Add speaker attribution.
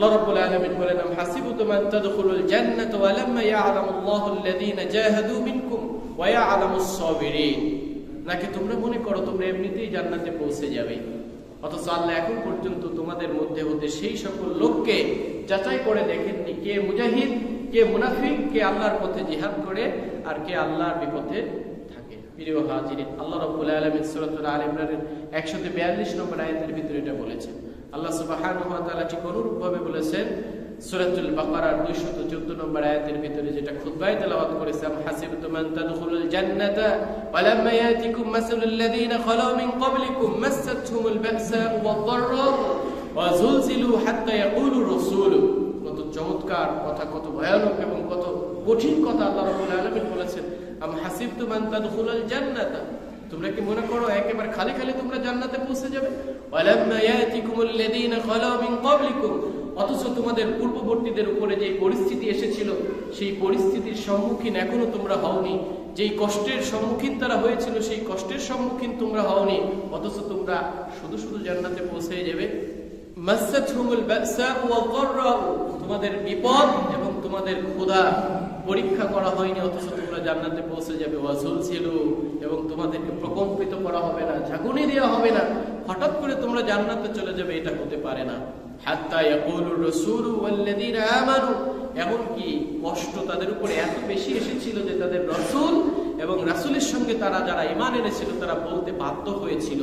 Speaker 1: আল্লাহ রাব্বুল আলামিন বলেন, আম তাদখুলুল ওয়া লাম্মা ইয়া'লামুল্লাহু আল্লাযীনা জাহাদু মিনকুম ওয়া ইয়া'লামুস সাবিরিন নাকি তোমরা মনে করো তোমরা এমনিতেই জান্নাতে পৌঁছে যাবে? অথচ আল্লাহ এখন পর্যন্ত তোমাদের মধ্যে হতে সেই সকল লোককে যাচাই করে দেখেননি কে মুজাহিদ, কে মুনাফিক, কে আল্লাহর পথে জিহাদ করে আর কে আল্লাহর বিপথে থাকে। প্রিয় হাজিরিন, আল্লাহ রাব্বুল আলামিন সূরাতুল আল ইমরানের 142 নম্বর আয়াতের ভিতরে এটা বলেছেন। আল্লাহ তাআলা ঠিক অনুরূপভাবে বলেছেন, সূরাতুল বাকারার 214 নম্বর আয়াতের ভিতরে যেটা খুতবায় তেলাওয়াত করেছে, আম হাসিবতুম তাদখুলুল জান্নাতা ওয়া ইয়াতিকুম মাসালুল লাযীনা খালাউ ক্বাবলিকুম মাসাতহুমুল বা'সাউ ওয়াদ-দাররাউ ওয়া হাত্তা ইয়াকুলুর রাসূল। কত চমৎকার কথা, কত ভয়ানক এবং কত কঠিন কথা আল্লাহ বলেছেন, আম হাসিবতুম আন তাদখুলুল জান্নাতা তোমরা কি মনে করো একেবারে খালি খালি তোমরা জান্নাতে পৌঁছে যাবে? অথচ তোমাদের পূর্ববর্তীদের উপরে যে পরিস্থিতি এসেছিল, সেই পরিস্থিতির সম্মুখীন এখনও তোমরা হওনি। যেই কষ্টের সম্মুখীন তারা হয়েছিল, সেই কষ্টের সম্মুখীন তোমরা হওনি। অথচ তোমরা শুধু শুধু জান্নাতে পৌঁছে যাবে। তোমাদের বিপদ এবং তোমাদের ক্ষুধা পরীক্ষা করা হয়নি, অথচ তোমরা জান্নাতে পৌঁছে যাবে। ওয়াজুল ছিল এবং তোমাদেরকে প্রকম্পিত করা হবে না, ঝাঁকুনি দেওয়া হবে না। হঠাৎ করে তোমরা জান্নাতে চলে যাবে, এটা হতে পারে না। হাত্তা ইয়াকুলুর রাসূলু ওয়াল্লাযীনা আমানু, এমনকি কষ্ট তাদের উপরে এত বেশি এসেছিল যে তাদের রসুল এবং রাসূলের সঙ্গে তারা যারা ইমান এনেছিল, তারা বলতে বাধ্য হয়েছিল।